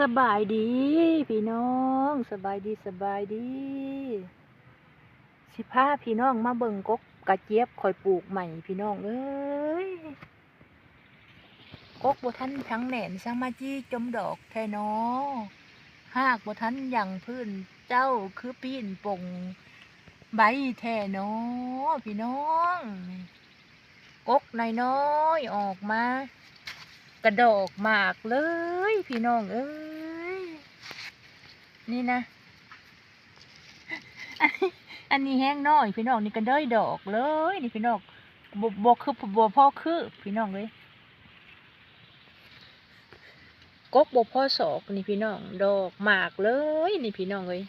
สบายดี พี่น้องสบายดีสบายดี สิพาพี่น้องมาเบิ่งกกกระเจี๊ยบคอยปลูกใหม่พี่น้องเอ้ยกกบ่ทันทั้งแหน่นสังมาจี้จมดอกแท้นอหากบ่ทันอย่างพื้นเจ้าคือปีนป่งใบแท้นอพี่น้องกกน้อยๆออกมากระดอกหมากเลย พี่น้องเอ้ย นี่นะอันนี้อันนี้แห้งน้อยพี่น้องนี่ก็เด้ดอกเลย นี่พี่น้องบบบคือบบพ่อคือ พี่น้องเลยกกบพ่อศอกนี่พี่น้อง ดอกหมากเลย นี่พี่น้องเลย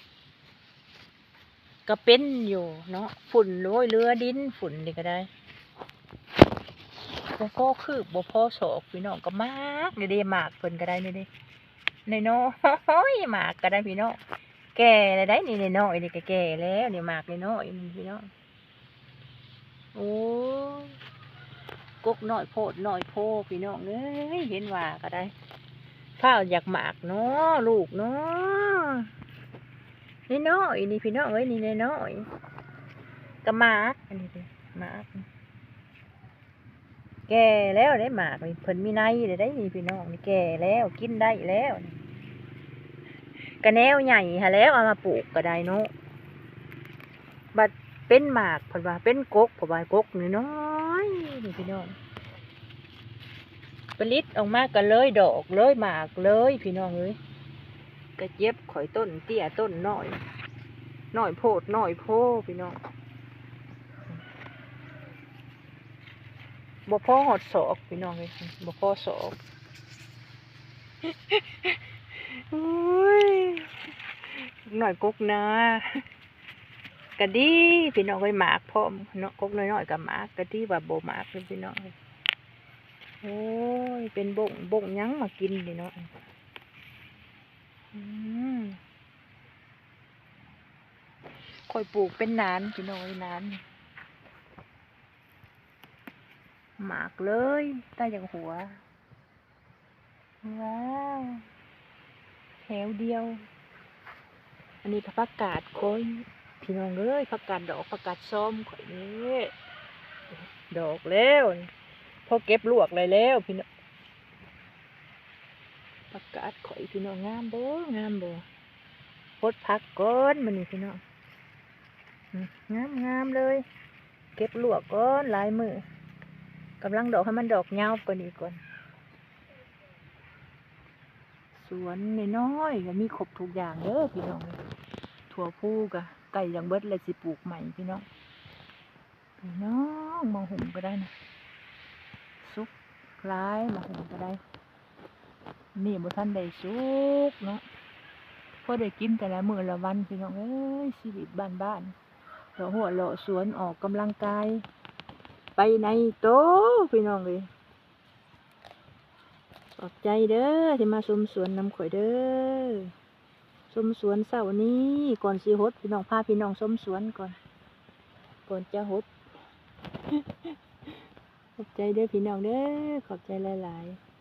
ก็เป็นอยู่เนาะฝุ่นโรยเรือดินฝุ่นนี่ก็ได้บพ่อคือบ่พ่อศอกพี่น้องก็มากนี่เด้มากเพิ่นก็ได้นี่เด้ในน้อยหมากก็ได้พี่น้องแก่แล้วได้นี่ในน้อยนี่ก็แก่แล้วนี่หมากในน้อยนี่พี่น้องโอ้ยกกน้อยโพดน้อยโพพี่น้องเอ้ยเห็นว่าก็ได้ข้าวอยากหมากเนาะลูกเนาะนี่น้อยนี่พี่น้องเอ้ยนี่ในน้อยก็หมากอันนี้เด้หมาก แก่แล้วได้หมากเพิ่นมีในเลยได้มีพี่น้องนี่แก่แล้วกินได้แล้วกระแนวใหญ่ฮะแล้วเอามาปลูกก็ได้เนาะบัดเป็นหมากเพิ่นว่าเป็นกกเพิ่นว่ากกน้อยนี่พี่น้องผลิตออกมาก็เลยดอกเลยหมากเลยพี่น้องเอ้ยกระเจี๊ยบข่อยต้นเตี้ยต้นน้อยน้อยโพดน้อยโพพี่น้อง บ่พอหอดศอกพี่น้องเลยบ่พอศอกอุ้ยหน่อยกุกนะกะดีพี่น้องเลยหมากพร้อมเนาะกกน้อยๆกับหมากกะดีว่าบ่หมากเลยพี่น้องเลยโอ้ยเป็นบ่งบ่งยั้งมากินนี่เนาะอืมคอยปลูกเป็นนานพี่น้องเอ้ยนาน หมากเลยใต้อย่างหัว ว้าวแถวเดียว อันนี้ก็ผักกาดโอยพี่น้องเอ้ยผักกาดดอกผักกาดส้มข่อยนี่ดอกแล้วพอเก็บลวกเลยแล้วพี่น้องผักกาดข่อยพี่น้องงามบ่งามบ่พดพักก้อนมันนี่พี่น้องงามงามเลย เก็บลวกก้อนลายมือ กำลังดอกให้มันดอกเงากว่านี้ก่อน สวนน้อยๆก็มีครบทุกอย่างเด้อพี่น้องถั่วพูกะไก่ยังเบิดเลยสิปลูกใหม่พี่น้องพี่น้องมองหุ่มก็ได้นะซุกคล้ายมองหุ่มก็ได้ นี่บ่ท่านได้ซุกเนาะพอได้กินแต่ละมื้อละวันพี่น้องเอ้ยชีวิตบ้านๆเราหัวเราะสวนออกกำลังกาย ไปในโตพี่น้องเลยขอบใจเด้อที่มาชมสวนนำข่อยเด้อชมสวนเสาร์นี้ก่อนสิฮดพี่น้องพาพี่น้องชมสวนก่อน ก่อนจะฮดขอบใจเด้อพี่น้องเด้อขอบใจหลาย ๆ